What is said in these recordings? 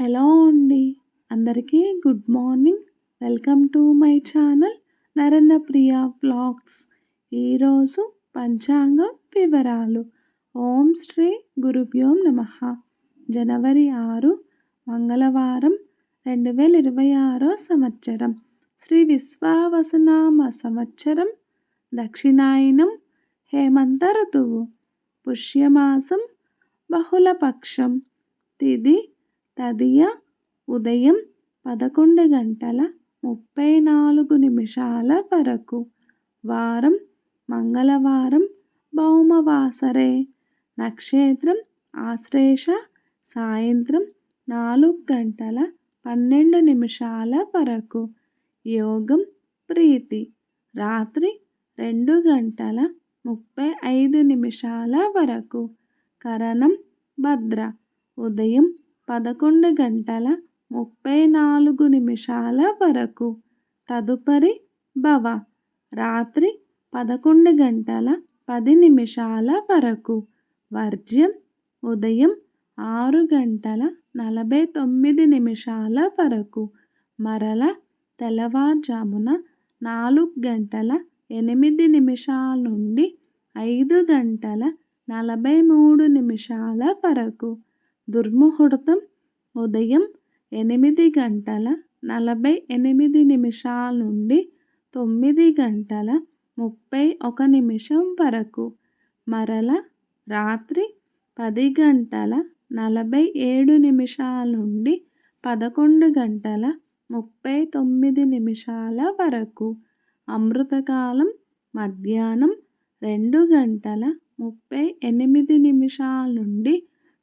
Hello అండి. అందరికీ good morning. Welcome to my channel Narendra Priya blogs ఈరోజు పంచాంగం వివరాలు. ఓం శ్రీ గురుభ్యోం నమ. జనవరి ఆరు మంగళవారం రెండు వేల ఇరవై ఆరో సంవత్సరం. శ్రీ విశ్వావసనామ సంవత్సరం దక్షిణాయనం హేమంత ఋతువు. పుష్యమాసం బహుళపక్షం. తిది తదియ ఉదయం పదకొండు గంటల ముప్పై నాలుగు నిమిషాల వరకు. వారం మంగళవారం భౌమవాసరే. నక్షత్రం ఆశ్లేష సాయంత్రం నాలుగు గంటల పన్నెండు నిమిషాల వరకు. యోగం ప్రీతి. రాత్రి రెండు గంటల ముప్పై ఐదు నిమిషాల వరకు. కరణం భద్ర. ఉదయం పదకొండు గంటల ముప్పై నాలుగు నిమిషాల వరకు. తదుపరి భవ. రాత్రి పదకొండు గంటల పది నిమిషాల వరకు. వర్జ్యం ఉదయం ఆరు గంటల నలభై తొమ్మిది నిమిషాల వరకు. మరల తెల్లవారుజామున నాలుగు గంటల ఎనిమిది నిమిషాల నుండి ఐదు గంటల నలభై మూడు నిమిషాల వరకు. దుర్ముహూర్తం ఉదయం ఎనిమిది గంటల నలభై ఎనిమిది నిమిషాల నుండి తొమ్మిది గంటల ముప్పై ఒక నిమిషం వరకు మరల రాత్రి పది గంటల నలభై ఏడు నిమిషాల నుండి పదకొండు గంటల ముప్పై తొమ్మిది నిమిషాల వరకు అమృతకాలం మధ్యాహ్నం రెండు గంటల ముప్పై ఎనిమిది నిమిషాల నుండి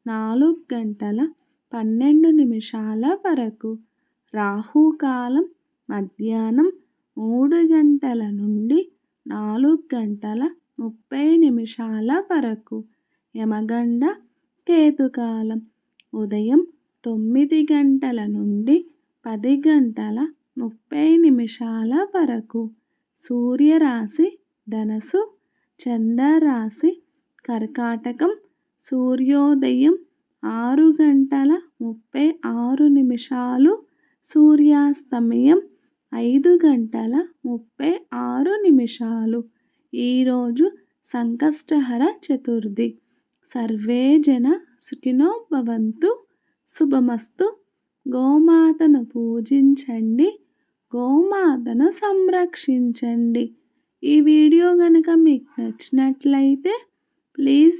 నాలుగు గంటల పన్నెండు నిమిషాల వరకు రాహుకాలం మధ్యాహ్నం మూడు గంటల నుండి నాలుగు గంటల ముప్పై నిమిషాల వరకు యమగండ కేతుకాలం ఉదయం తొమ్మిది గంటల నుండి పది గంటల ముప్పై నిమిషాల వరకు సూర్యరాశి ధనసు చంద్రరాశి కర్కాటకం సూర్యోదయం ఆరు గంటల ముప్పై ఆరు నిమిషాలు సూర్యాస్తమయం ఐదు గంటల ముప్పై ఆరు నిమిషాలు. ఈరోజు సంకష్టహర చతుర్థి. సర్వే జన సుఖినో భవంతు శుభమస్తు. గోమాతను పూజించండి గోమాతను సంరక్షించండి. ఈ వీడియో కనుక మీకు నచ్చినట్లయితే ప్లీజ్